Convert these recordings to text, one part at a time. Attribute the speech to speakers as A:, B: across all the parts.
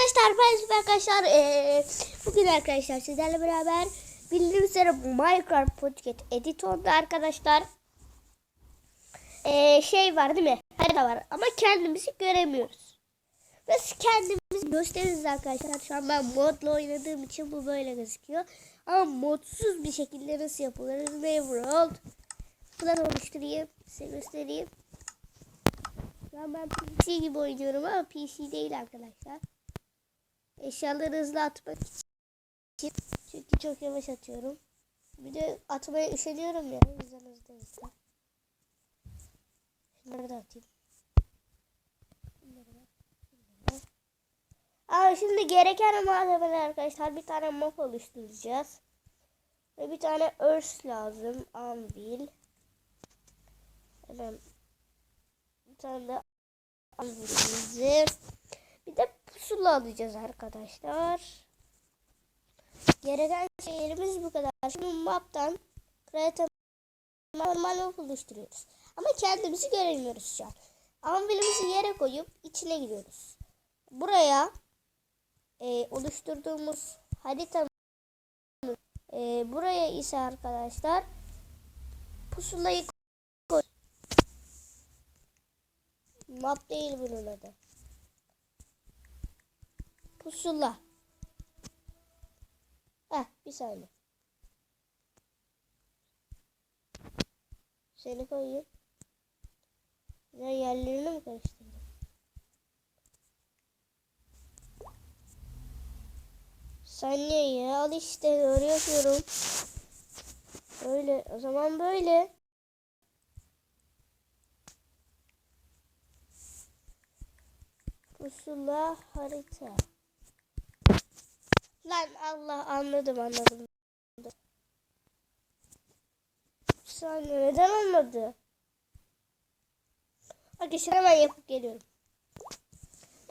A: arkadaşlar ben Süper arkadaşlar ee, bugün arkadaşlar sizlerle beraber bildiğiniz üzere bu Minecraft Pocket Editor'da arkadaşlar ee, şey var değil mi? Harita var ama kendimizi göremiyoruz. Biz kendimizi gösteririz arkadaşlar. Şu an ben modla oynadığım için bu böyle gözüküyor. Ama modsuz bir şekilde nasıl yapılır? Neverworld. Buradan oluşturayım. Size göstereyim. An ben PC gibi oynuyorum ama PC değil arkadaşlar. Eşyaları hızlı atmak için. Çünkü çok yavaş atıyorum. Bir de atmaya üşeniyorum ya. O yüzden hızlı hızlı. Şunları da atayım. Aa, şimdi gereken malzemeler arkadaşlar. Bir tane map oluşturacağız. Ve bir tane örs lazım. Anvil. Hemen bir tane de anvilimizi. Pusula alacağız arkadaşlar. Gereken şeylerimiz bu kadar. Şimdi map'tan create normal oluşturuyoruz. Ama kendimizi göremiyoruz şu an. Anvilimizi yere koyup içine giriyoruz. Buraya e, oluşturduğumuz harita e, buraya ise arkadaşlar pusulayı koy. Map değil bunun adı. Pusula. Heh bir saniye. Seni koyayım. Ya yerlerini mi karıştırdım? Saniye ya al işte öyle yapıyorum. Böyle o zaman böyle. Pusula harita. Lan Allah anladım anladım. Bir saniye neden olmadı? Arkadaşlar hemen yapıp geliyorum.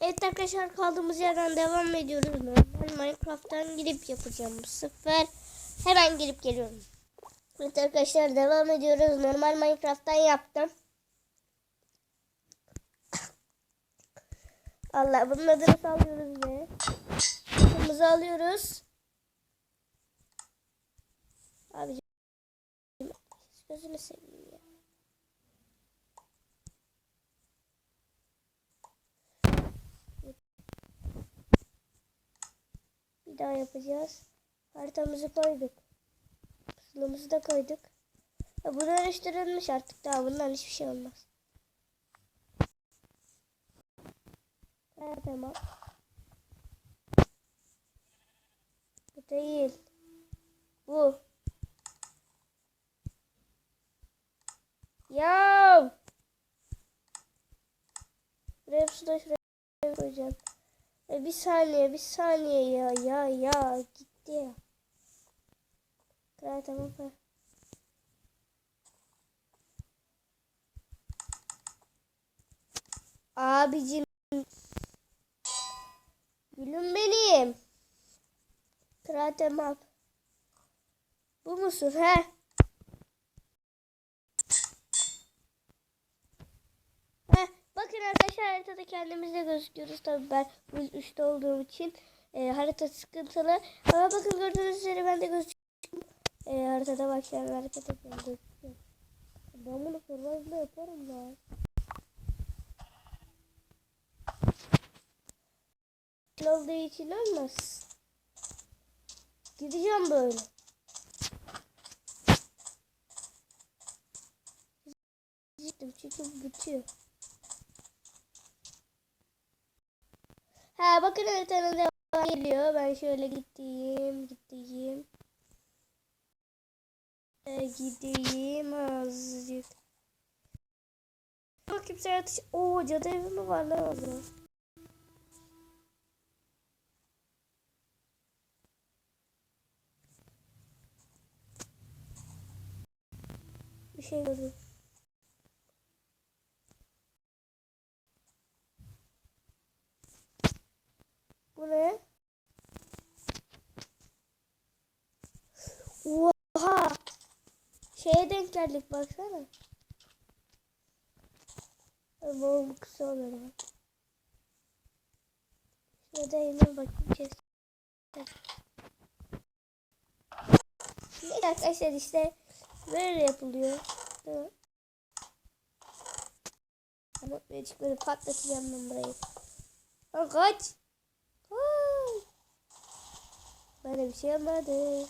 A: Evet arkadaşlar kaldığımız yerden devam ediyoruz. Normal Minecraft'tan girip yapacağım bu sefer. Hemen girip geliyorum. Evet arkadaşlar devam ediyoruz. Normal Minecraft'tan yaptım. Allah bunun adını sallıyoruz be. Kırmızı alıyoruz. Abi gözünü seveyim ya. Bir daha yapacağız. Haritamızı koyduk. Pusulamızı da koyduk. Ya bu dönüştürülmüş artık daha bundan hiçbir şey olmaz. Evet, tamam. Bu değil. Bu. Ya. Buraya şuraya koyacağım. E bir saniye, bir saniye ya, ya, ya gitti ya. Tamam tamam. tamam. Abicim. Gülüm. Karate map. Bu musun he? Heh, bakın arkadaşlar haritada kendimizde gözüküyoruz. Tabii ben üstte olduğum için e, harita sıkıntılı. Ama bakın gördüğünüz üzere ben de gözüküyorum. E, haritada başlayan hareket ediyorum. gözüküyor. Ben bunu kurbanla yaparım lan. olduğu için olmaz. Gideceğim böyle. Gittim çünkü bitiyor. Ha bakın haritanın devam geliyor. Ben şöyle gideyim, gideyim. Ee, gideyim azıcık. Bak kimse yatış. Oo cadı evi mi var lan? Bir şey gördüm. Bu ne? Oha! Şeye denk geldik baksana. Bu kısa olur. Şurada hemen bakayım. Kes. Evet işte böyle yapılıyor. Dur. Ama böyle patlatacağım ben burayı. Lan kaç. Ay. Böyle bir şey olmadı.